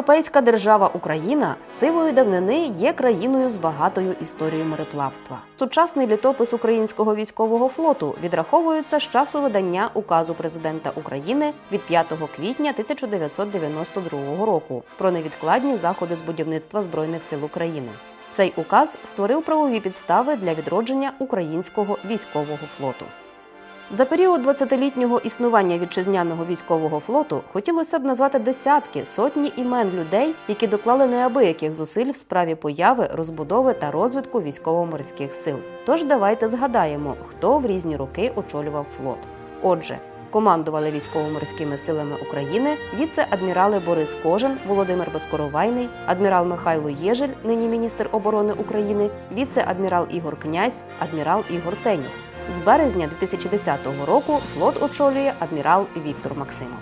європейська держава Україна з сивої давнини є країною з багатою історією мореплавства. Сучасний літопис українського військового флоту відраховується з часу видання указу президента України від 5 квітня 1992 року про невідкладні заходи з будівництва збройних сил України. Цей указ створив правові підстави для відродження українського військового флоту. За період 20-літнього існування вітчизняного військового флоту хотілося б назвати десятки, сотні імен людей, які доклали неабияких зусиль в справі появи, розбудови та розвитку військово-морських сил. Тож давайте згадаємо, хто в різні роки очолював флот. Отже, командували військово-морськими силами України віце-адмірали Борис Кожин, Володимир Безкоровайний, адмірал Михайло Єжель, нині міністр оборони України, віце-адмірал Ігор Князь, адмірал Ігор Тенюх. З березня 2010 року флот очолює адмірал Віктор Максимов.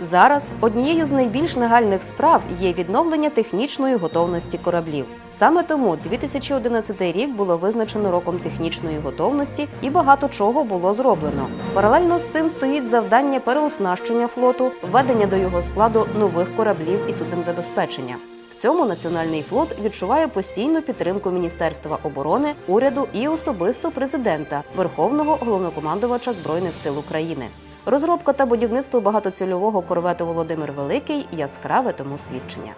Зараз однією з найбільш нагальних справ є відновлення технічної готовності кораблів. Саме тому 2011 рік було визначено роком технічної готовності і багато чого було зроблено. Паралельно з цим стоїть завдання переоснащення флоту, введення до його складу нових кораблів і судензабезпечення. В цьому національний флот відчуває постійну підтримку Міністерства оборони, уряду і особисто президента, Верховного головнокомандувача Збройних сил України. Розробка та будівництво багатоцільового корвету Володимир Великий яскраве тому свідчення.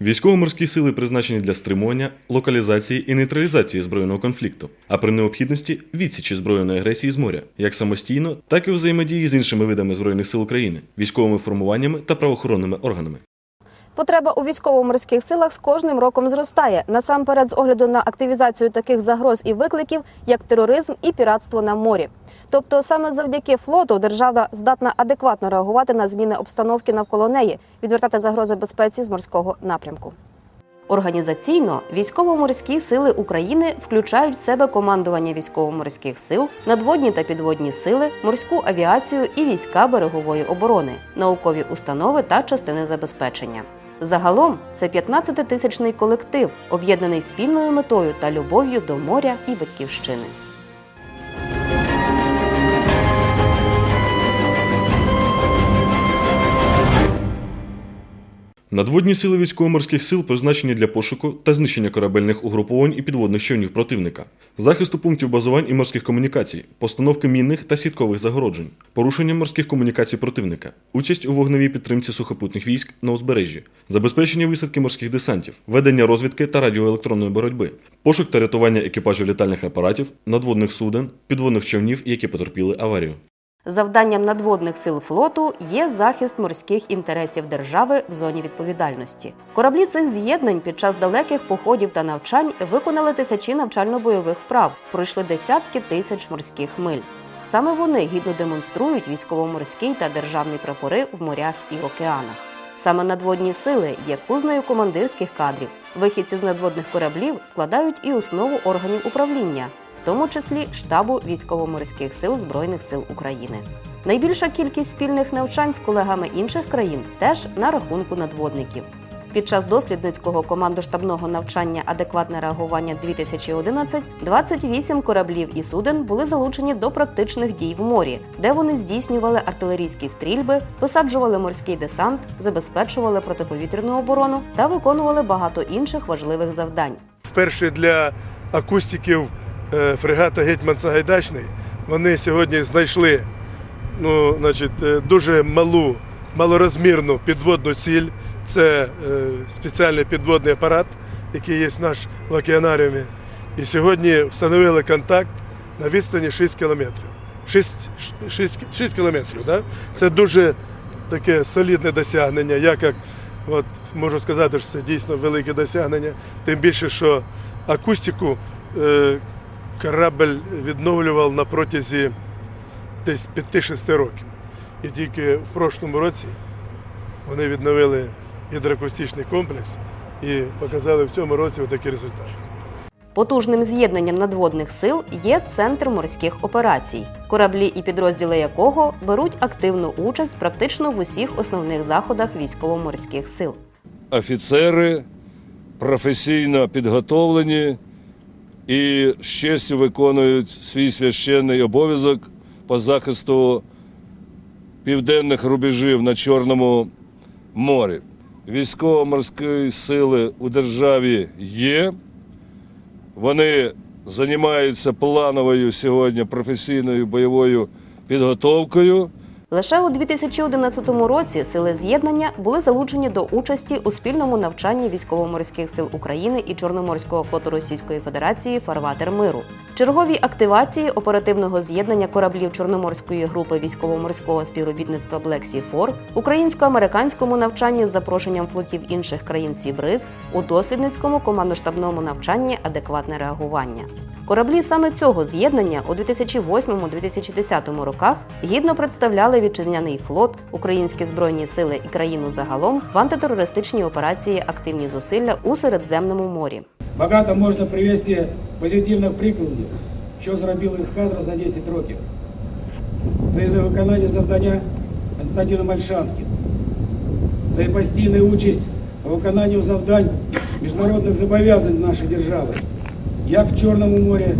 Військово-морські сили призначені для стримування, локалізації і нейтралізації збройного конфлікту, а при необхідності відсічі збройної агресії з моря, як самостійно, так і взаємодії з іншими видами збройних сил України, військовими формуваннями та правоохоронними органами. Потреба у військово-морських силах з кожним роком зростає насамперед з огляду на активізацію таких загроз і викликів, як тероризм і піратство на морі. Тобто, саме завдяки флоту держава здатна адекватно реагувати на зміни обстановки навколо неї, відвертати загрози безпеці з морського напрямку. Організаційно військово-морські сили України включають в себе командування військово-морських сил, надводні та підводні сили, морську авіацію і війська берегової оборони, наукові установи та частини забезпечення. Загалом це 15-тисячний колектив, об'єднаний спільною метою та любов'ю до моря і батьківщини. Надводні сили військово-морських сил призначені для пошуку та знищення корабельних угруповань і підводних човнів противника, захисту пунктів базувань і морських комунікацій, постановки мінних та сіткових загороджень, порушення морських комунікацій противника, участь у вогневій підтримці сухопутних військ на узбережжі, забезпечення висадки морських десантів, ведення розвідки та радіоелектронної боротьби, пошук та рятування екіпажів літальних апаратів, надводних суден, підводних човнів, які потерпіли аварію. Завданням надводних сил флоту є захист морських інтересів держави в зоні відповідальності. Кораблі цих з'єднань під час далеких походів та навчань виконали тисячі навчально-бойових вправ, пройшли десятки тисяч морських миль. Саме вони гідно демонструють військово-морський та державний прапори в морях і океанах. Саме надводні сили є кузнею командирських кадрів. Вихідці з надводних кораблів складають і основу органів управління, тому числі штабу військово-морських сил Збройних сил України. Найбільша кількість спільних навчань з колегами інших країн теж на рахунку надводників. Під час дослідницького командоштабного навчання Адекватне реагування 2011 28 кораблів і суден були залучені до практичних дій в морі, де вони здійснювали артилерійські стрільби, висаджували морський десант, забезпечували протиповітряну оборону та виконували багато інших важливих завдань. Вперше для акустиків фрегата Гетьман Сагайдачний вони сьогодні знайшли ну, значить, е, дуже малу, малорозмірну підводну ціль. Це е, спеціальний підводний апарат, який є наш в океанаріумі. І сьогодні встановили контакт на відстані 6 кілометрів. 6, 6, 6 кілометрів. Да? Це дуже таке солідне досягнення. Я як от, можу сказати, що це дійсно велике досягнення. Тим більше, що акустику е, корабль відновлював на протязі десь 5-6 років. І тільки в прошлому році вони відновили гідроакустичний комплекс і показали в цьому році отакі результати. Потужним з'єднанням надводних сил є центр морських операцій, кораблі і підрозділи якого беруть активну участь практично в усіх основних заходах військово-морських сил. офіцери професійно підготовлені і з честю виконують свій священний обов'язок по захисту південних рубежів на Чорному морі. військово-морської сили у державі є. Вони займаються плановою сьогодні професійною бойовою підготовкою. Лише у 2011 році сили з'єднання були залучені до участі у спільному навчанні військово-морських сил України і Чорноморського флоту Російської Федерації Фарватер миру. Чергові активації оперативного з'єднання кораблів Чорноморської групи військово-морського співробітництва Black Sea 4 українсько-американському навчанні з запрошенням флотів інших країн Сібриз у дослідницькому командно-штабному навчанні адекватне реагування. Кораблі саме цього з'єднання у 2008-2010 роках гідно представляли вітчизняний флот, українські збройні сили і країну загалом в антитерористичній операції активні зусилля у Середземному морі. Багато можна привести позитивних прикладів, що зробила ескадра за 10 років. Це і за виконання завдання Константином Мальшанським, за її постійну участь у виконанні завдань міжнародних зобов'язань нашої держави, як в Чорному морі,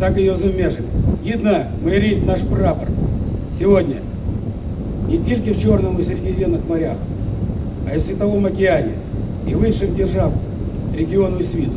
так і його за межами. Гідно майорить наш прапор сьогодні не тільки в Чорному і Середземних морях, а й в Світовому океані і в інших держав регіону і світу.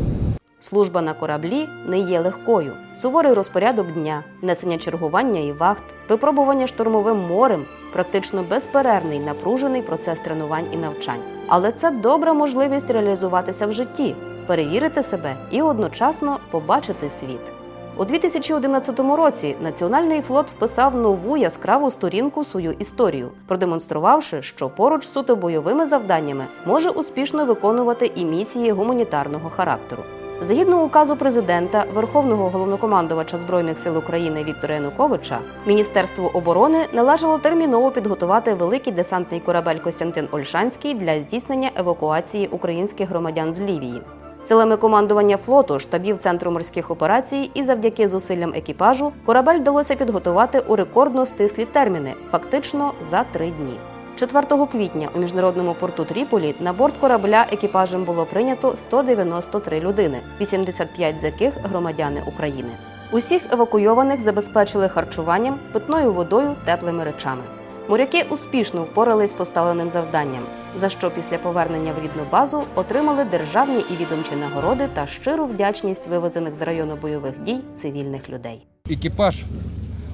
Служба на кораблі не є легкою. Суворий розпорядок дня, несення чергування і вахт, випробування штурмовим морем, практично безперервний напружений процес тренувань і навчань. Але це добра можливість реалізуватися в житті, перевірити себе і одночасно побачити світ. У 2011 році Національний флот вписав нову яскраву сторінку свою історію, продемонструвавши, що поруч з суто бойовими завданнями може успішно виконувати і місії гуманітарного характеру. Згідно указу президента Верховного головнокомандувача збройних сил України Віктора Януковича, Міністерству оборони належало терміново підготувати великий десантний корабель Костянтин Ольшанський для здійснення евакуації українських громадян з Лівії. Силами командування флоту, штабів центру морських операцій і завдяки зусиллям екіпажу корабель вдалося підготувати у рекордно стислі терміни, фактично за три дні. 4 квітня у міжнародному порту Тріполі на борт корабля екіпажем було прийнято 193 людини, 85 з яких громадяни України. Усіх евакуйованих забезпечили харчуванням, питною водою, теплими речами. Моряки успішно впорались поставленим завданням, за що після повернення в рідну базу отримали державні і відомчі нагороди та щиру вдячність вивезених з району бойових дій цивільних людей. екіпаж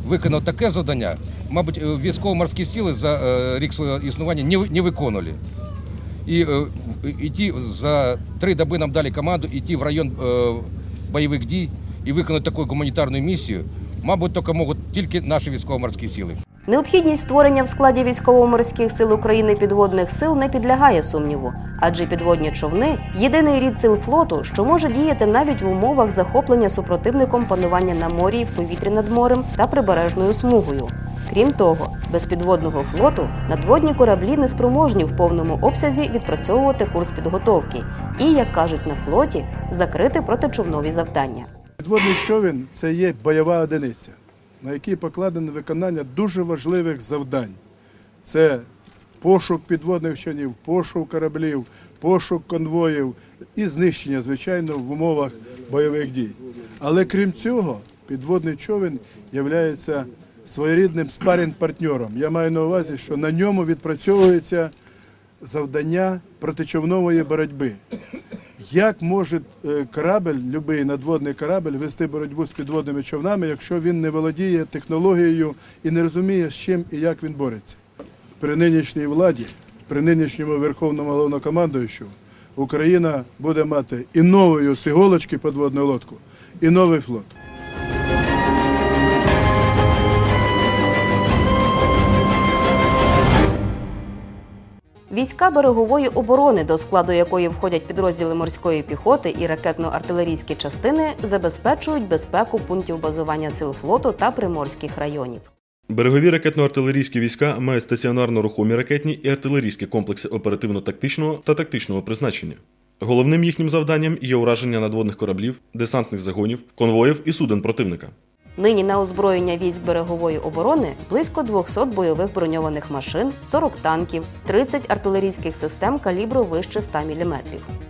виконав таке завдання, мабуть, е, військово-морські сили за е, рік свого існування не, ви- виконували. І е, іти за три доби нам дали команду йти в район е, бойових дій і виконати таку гуманітарну місію, мабуть, можуть тільки наші військово-морські сили. Необхідність створення в складі військово-морських сил України підводних сил не підлягає сумніву, адже підводні човни єдиний рід сил флоту, що може діяти навіть в умовах захоплення супротивником панування на морі і в повітрі над морем та прибережною смугою. Крім того, без підводного флоту надводні кораблі не спроможні в повному обсязі відпрацьовувати курс підготовки і, як кажуть на флоті, закрити протичовнові завдання. Підводний човен це є бойова одиниця, на якій покладено виконання дуже важливих завдань. Це пошук підводних човнів, пошук кораблів, пошук конвоїв і знищення, звичайно, в умовах бойових дій. Але крім цього, підводний човен є своєрідним спарінг-партнером. Я маю на увазі, що на ньому відпрацьовується завдання протичовнової боротьби. Як може е, корабель, будь-який надводний корабель, вести боротьбу з підводними човнами, якщо він не володіє технологією і не розуміє, з чим і як він бореться? При нинішній владі, при нинішньому верховному головнокомандуючому, Україна буде мати і новою з іголочки подводну лодку, і новий флот. Війська берегової оборони, до складу якої входять підрозділи морської піхоти і ракетно-артилерійські частини, забезпечують безпеку пунктів базування сил флоту та приморських районів. Берегові ракетно-артилерійські війська мають стаціонарно рухомі ракетні і артилерійські комплекси оперативно-тактичного та тактичного призначення. Головним їхнім завданням є ураження надводних кораблів, десантних загонів, конвоїв і суден противника. Нині на озброєння військ берегової оборони близько 200 бойових броньованих машин, 40 танків, 30 артилерійських систем калібру вище 100 мм.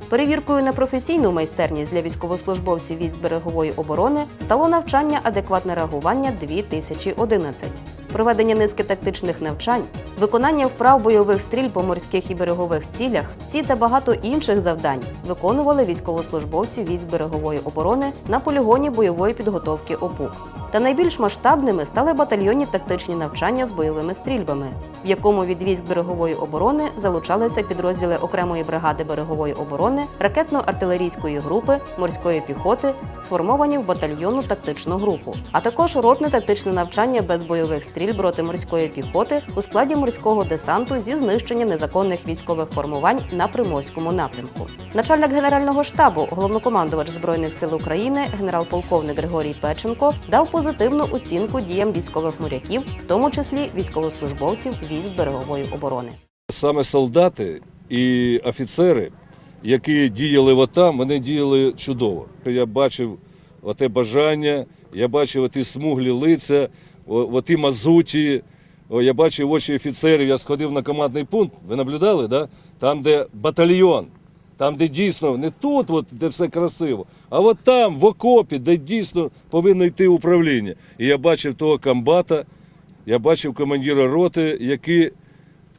Перевіркою на професійну майстерність для військовослужбовців військ берегової оборони стало навчання адекватне реагування 2011. проведення низки тактичних навчань, виконання вправ бойових стріль по морських і берегових цілях, ці та багато інших завдань виконували військовослужбовці військ берегової оборони на полігоні бойової підготовки ОПУК. Та найбільш масштабними стали батальйонні тактичні навчання з бойовими стрільбами, в якому від військ берегової оборони залучалися підрозділи окремої бригади берегової оборони, ракетно-артилерійської групи, морської піхоти, сформовані в батальйонну тактичну групу, а також ротне тактичне навчання без бойових стрільб роти морської піхоти у складі морського десанту зі знищення незаконних військових формувань на приморському напрямку. Начальник генерального штабу, головнокомандувач збройних сил України, генерал-полковник Григорій Печенко, дав позитивну оцінку діям військових моряків, в тому числі військовослужбовців військ берегової оборони. Саме солдати і офіцери, які діяли в АТАМ, вони діяли чудово. Я бачив оте бажання, я бачив оті смуглі лиця, оті мазуті, я бачив очі офіцерів, я сходив на командний пункт, ви наблюдали, да? там, де батальйон, там, де дійсно не тут, от, де все красиво, а от там, в окопі, де дійсно повинно йти управління. І я бачив того комбата, я бачив командира роти, які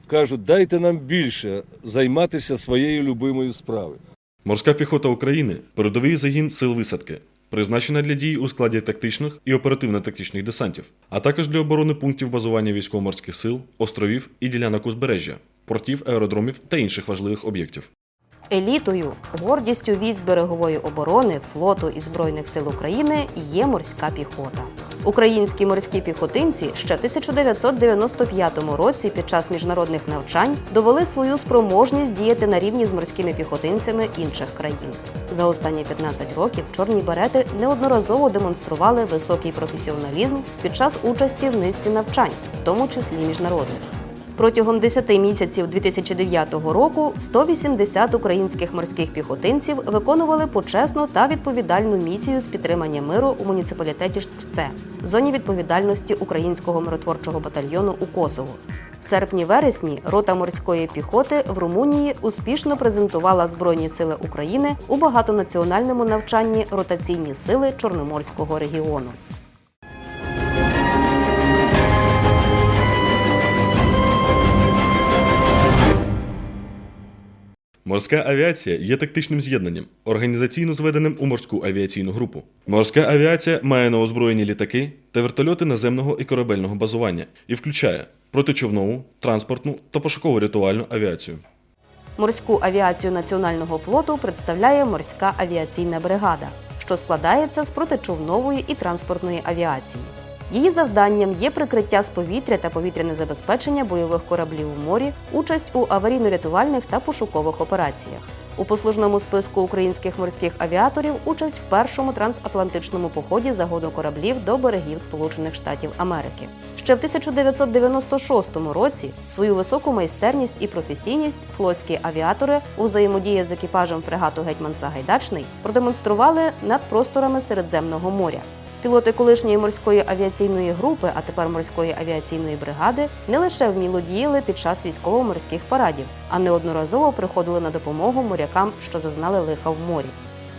кажуть, дайте нам більше займатися своєю любимою справою. Морська піхота України передовий загін сил висадки, призначена для дій у складі тактичних і оперативно-тактичних десантів, а також для оборони пунктів базування військово-морських сил, островів і ділянок узбережжя, портів, аеродромів та інших важливих об'єктів. Елітою, гордістю військ берегової оборони, флоту і збройних сил України є морська піхота. Українські морські піхотинці ще в 1995 році під час міжнародних навчань довели свою спроможність діяти на рівні з морськими піхотинцями інших країн. За останні 15 років чорні берети неодноразово демонстрували високий професіоналізм під час участі в низці навчань, в тому числі міжнародних. Протягом 10 місяців 2009 року 180 українських морських піхотинців виконували почесну та відповідальну місію з підтримання миру у муніципалітеті Штрце, зоні відповідальності українського миротворчого батальйону у Косово. В серпні-вересні рота морської піхоти в Румунії успішно презентувала Збройні сили України у багатонаціональному навчанні ротаційні сили Чорноморського регіону. Морська авіація є тактичним з'єднанням, організаційно зведеним у морську авіаційну групу. Морська авіація має на озброєнні літаки та вертольоти наземного і корабельного базування і включає протичовнову, транспортну та пошуково-рятувальну авіацію. Морську авіацію Національного флоту представляє морська авіаційна бригада, що складається з протичовнової і транспортної авіації. Її завданням є прикриття з повітря та повітряне забезпечення бойових кораблів в морі, участь у аварійно-рятувальних та пошукових операціях. У послужному списку українських морських авіаторів участь в першому трансатлантичному поході загону кораблів до берегів Сполучених Штатів Америки. Ще в 1996 році свою високу майстерність і професійність флотські авіатори у взаємодії з екіпажем фрегату Гетьман Сагайдачний продемонстрували над просторами Середземного моря. Пілоти колишньої морської авіаційної групи, а тепер морської авіаційної бригади, не лише вміло діяли під час військово-морських парадів, а неодноразово приходили на допомогу морякам, що зазнали лиха в морі.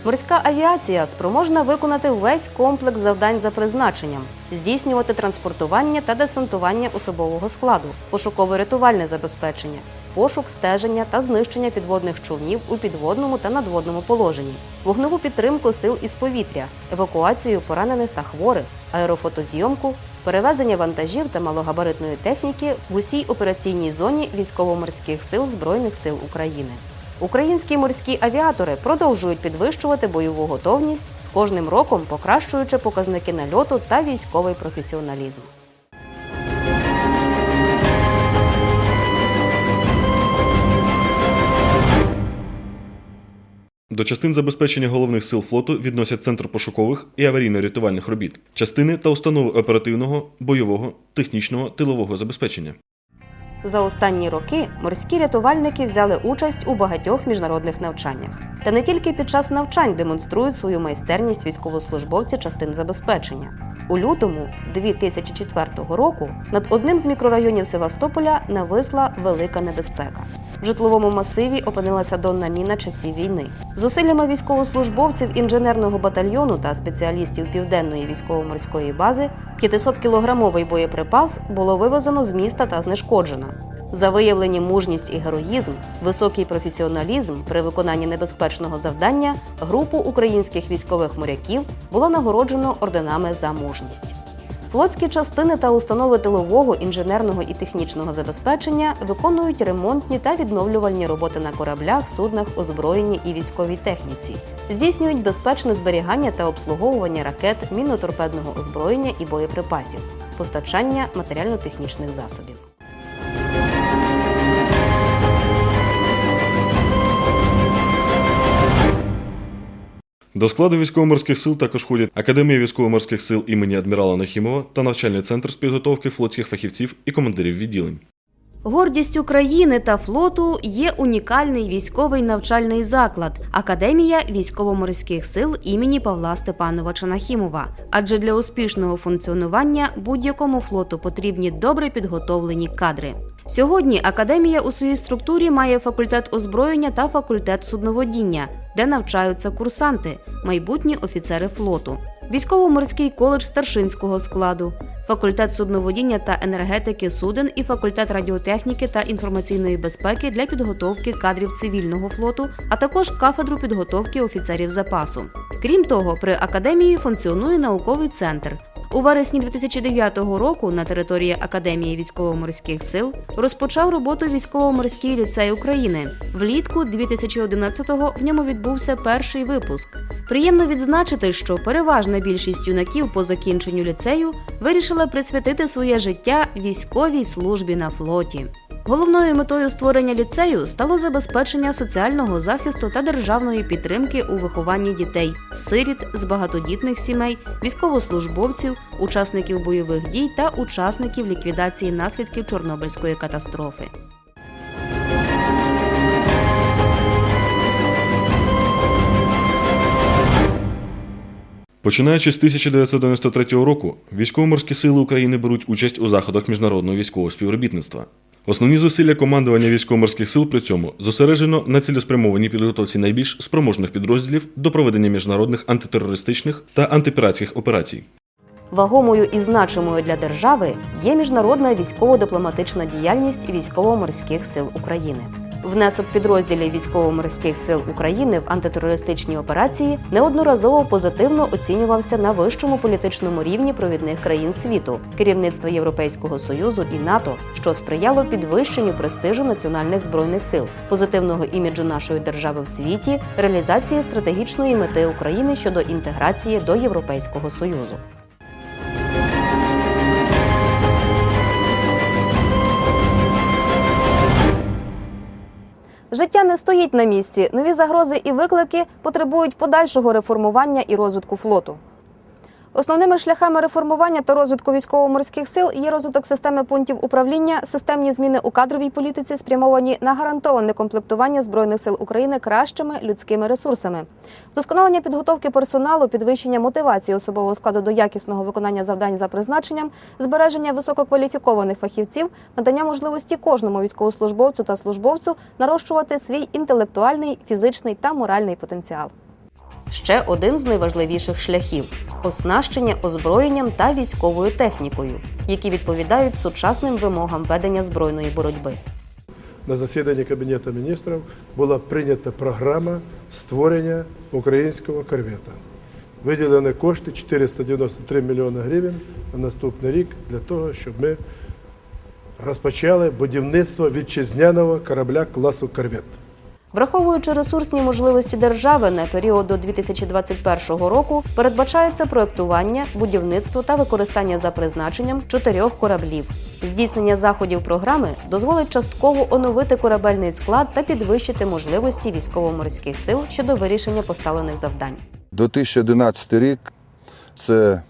Морська авіація спроможна виконати весь комплекс завдань за призначенням, здійснювати транспортування та десантування особового складу, пошуково-рятувальне забезпечення, пошук, стеження та знищення підводних човнів у підводному та надводному положенні, вогневу підтримку сил із повітря, евакуацію поранених та хворих, аерофотозйомку, перевезення вантажів та малогабаритної техніки в усій операційній зоні військово-морських сил Збройних сил України. Українські морські авіатори продовжують підвищувати бойову готовність з кожним роком покращуючи показники нальоту та військовий професіоналізм. До частин забезпечення головних сил флоту відносять центр пошукових і аварійно-рятувальних робіт, частини та установи оперативного, бойового, технічного, тилового забезпечення. За останні роки морські рятувальники взяли участь у багатьох міжнародних навчаннях. Та не тільки під час навчань демонструють свою майстерність військовослужбовці частин забезпечення. У лютому 2004 року над одним з мікрорайонів Севастополя нависла велика небезпека. В житловому масиві опинилася донна міна часів війни. Зусиллями військовослужбовців інженерного батальйону та спеціалістів південної військово-морської бази 500-кілограмовий боєприпас було вивезено з міста та знешкоджено. За виявлені мужність і героїзм, високий професіоналізм при виконанні небезпечного завдання групу українських військових моряків було нагороджено орденами за мужність. Флотські частини та установи тилового, інженерного і технічного забезпечення виконують ремонтні та відновлювальні роботи на кораблях, суднах, озброєнні і військовій техніці, здійснюють безпечне зберігання та обслуговування ракет, мінно-торпедного озброєння і боєприпасів, постачання матеріально-технічних засобів. До складу військово-морських сил також входять Академія військово-морських сил імені адмірала Нахімова та навчальний центр з підготовки флотських фахівців і командирів відділень. Гордістю країни та флоту є унікальний військовий навчальний заклад Академія військово-морських сил імені Павла Степановича Нахімова. Адже для успішного функціонування будь-якому флоту потрібні добре підготовлені кадри. Сьогодні академія у своїй структурі має факультет озброєння та факультет судноводіння, де навчаються курсанти, майбутні офіцери флоту, військово-морський коледж старшинського складу, факультет судноводіння та енергетики суден і факультет радіотехніки та інформаційної безпеки для підготовки кадрів цивільного флоту, а також кафедру підготовки офіцерів запасу. Крім того, при академії функціонує науковий центр. У вересні 2009 року на території Академії військово-морських сил розпочав роботу військово-морський ліцей України. Влітку 2011-го в ньому відбувся перший випуск. Приємно відзначити, що переважна більшість юнаків по закінченню ліцею вирішила присвятити своє життя військовій службі на флоті. Головною метою створення ліцею стало забезпечення соціального захисту та державної підтримки у вихованні дітей, сиріт з багатодітних сімей, військовослужбовців, учасників бойових дій та учасників ліквідації наслідків Чорнобильської катастрофи. Починаючи з 1993 року, військово-морські сили України беруть участь у заходах міжнародного військового співробітництва. Основні зусилля командування військово-морських сил при цьому зосереджено на цілеспрямованій підготовці найбільш спроможних підрозділів до проведення міжнародних антитерористичних та антипіратських операцій. Вагомою і значимою для держави є міжнародна військово-дипломатична діяльність військово-морських сил України. Внесок підрозділів військово-морських сил України в антитерористичні операції неодноразово позитивно оцінювався на вищому політичному рівні провідних країн світу, керівництва Європейського союзу і НАТО, що сприяло підвищенню престижу національних збройних сил, позитивного іміджу нашої держави в світі, реалізації стратегічної мети України щодо інтеграції до Європейського союзу. Життя не стоїть на місці. Нові загрози і виклики потребують подальшого реформування і розвитку флоту. Основними шляхами реформування та розвитку військово-морських сил є розвиток системи пунктів управління, системні зміни у кадровій політиці, спрямовані на гарантоване комплектування збройних сил України кращими людськими ресурсами, вдосконалення підготовки персоналу, підвищення мотивації особового складу до якісного виконання завдань за призначенням, збереження висококваліфікованих фахівців, надання можливості кожному військовослужбовцю та службовцю нарощувати свій інтелектуальний, фізичний та моральний потенціал. Ще один з найважливіших шляхів оснащення озброєнням та військовою технікою, які відповідають сучасним вимогам ведення збройної боротьби. На засіданні Кабінету міністрів була прийнята програма створення українського корвета. Виділені кошти 493 мільйони гривень на наступний рік для того, щоб ми розпочали будівництво вітчизняного корабля класу корвет. Враховуючи ресурсні можливості держави на період до 2021 року, передбачається проектування, будівництво та використання за призначенням чотирьох кораблів. Здійснення заходів програми дозволить частково оновити корабельний склад та підвищити можливості військово-морських сил щодо вирішення поставлених завдань. 2011 рік це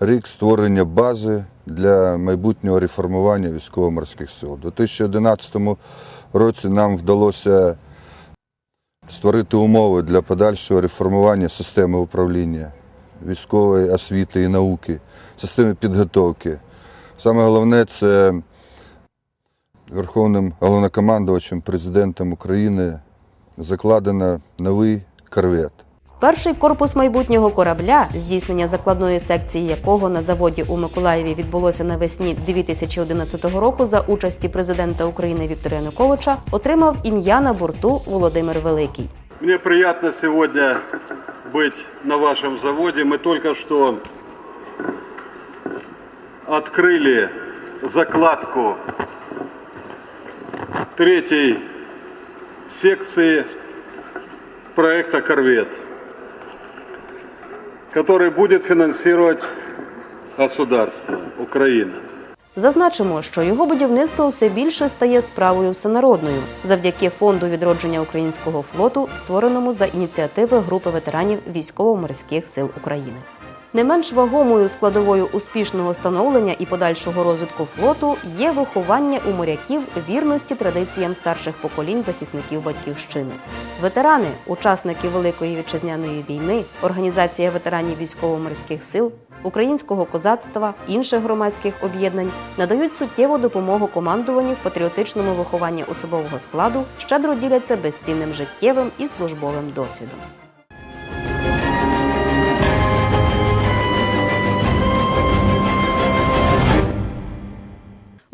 рік створення бази для майбутнього реформування військово-морських сил. У 2011 році нам вдалося створити умови для подальшого реформування системи управління, військової освіти і науки, системи підготовки. Саме головне це Верховним головнокомандувачем президентом України закладено новий корвет. Перший корпус майбутнього корабля, здійснення закладної секції якого на заводі у Миколаєві відбулося навесні 2011 року за участі президента України Віктора Януковича, отримав ім'я на борту Володимир Великий. Мне приятно сегодня быть на вашем заводе. Мы только что открыли закладку третьей секции проекта «Корвет», который будет финансировать государство Украина. Зазначимо, що його будівництво все більше стає справою всенародною завдяки фонду відродження українського флоту, створеному за ініціативи групи ветеранів військово-морських сил України. Не менш вагомою складовою успішного становлення і подальшого розвитку флоту є виховання у моряків вірності традиціям старших поколінь захисників батьківщини. Ветерани, учасники Великої вітчизняної війни, організація ветеранів військово-морських сил, українського козацтва, інших громадських об'єднань надають суттєву допомогу командуванню в патріотичному вихованні особового складу, щедро діляться безцінним життєвим і службовим досвідом.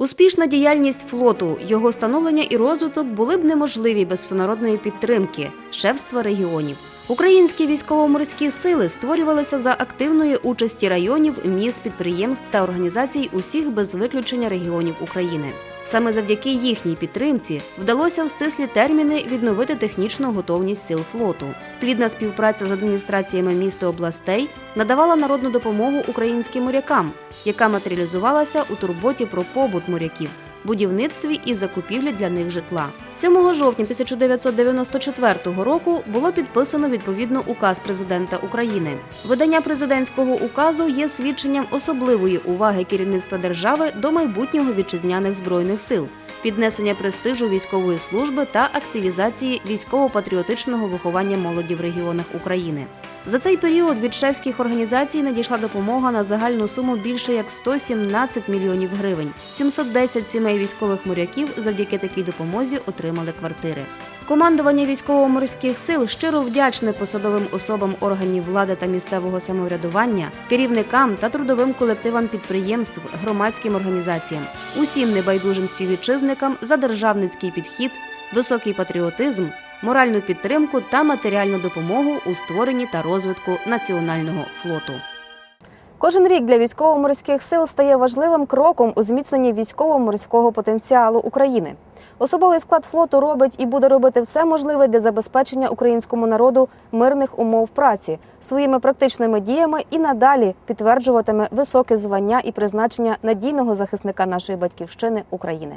Успішна діяльність флоту, його становлення і розвиток були б неможливі без всенародної підтримки, шефства регіонів. Українські військово-морські сили створювалися за активної участі районів, міст, підприємств та організацій усіх без виключення регіонів України. Саме завдяки їхній підтримці вдалося в стислі терміни відновити технічну готовність сил флоту. Плідна співпраця з адміністраціями міст і областей надавала народну допомогу українським морякам, яка матеріалізувалася у турботі про побут моряків, будівництві і закупівлі для них житла. 7 жовтня 1994 року було підписано відповідно указ президента України. Видання президентського указу є свідченням особливої уваги керівництва держави до майбутнього вітчизняних збройних сил. Піднесення престижу військової служби та активізації військово-патріотичного виховання молоді в регіонах України. За цей період від шефських організацій надійшла допомога на загальну суму більше як 117 мільйонів гривень. 710 сімей військових моряків завдяки такій допомозі отримали квартири. Командування військово-морських сил щиро вдячне посадовим особам органів влади та місцевого самоврядування, керівникам та трудовим колективам підприємств, громадським організаціям, усім небайдужим співвітчизникам за державницький підхід, високий патріотизм, моральну підтримку та матеріальну допомогу у створенні та розвитку національного флоту. Кожен рік для військово-морських сил стає важливим кроком у зміцненні військово-морського потенціалу України. Особовий склад флоту робить і буде робити все можливе для забезпечення українському народу мирних умов праці своїми практичними діями і надалі підтверджуватиме високе звання і призначення надійного захисника нашої батьківщини України.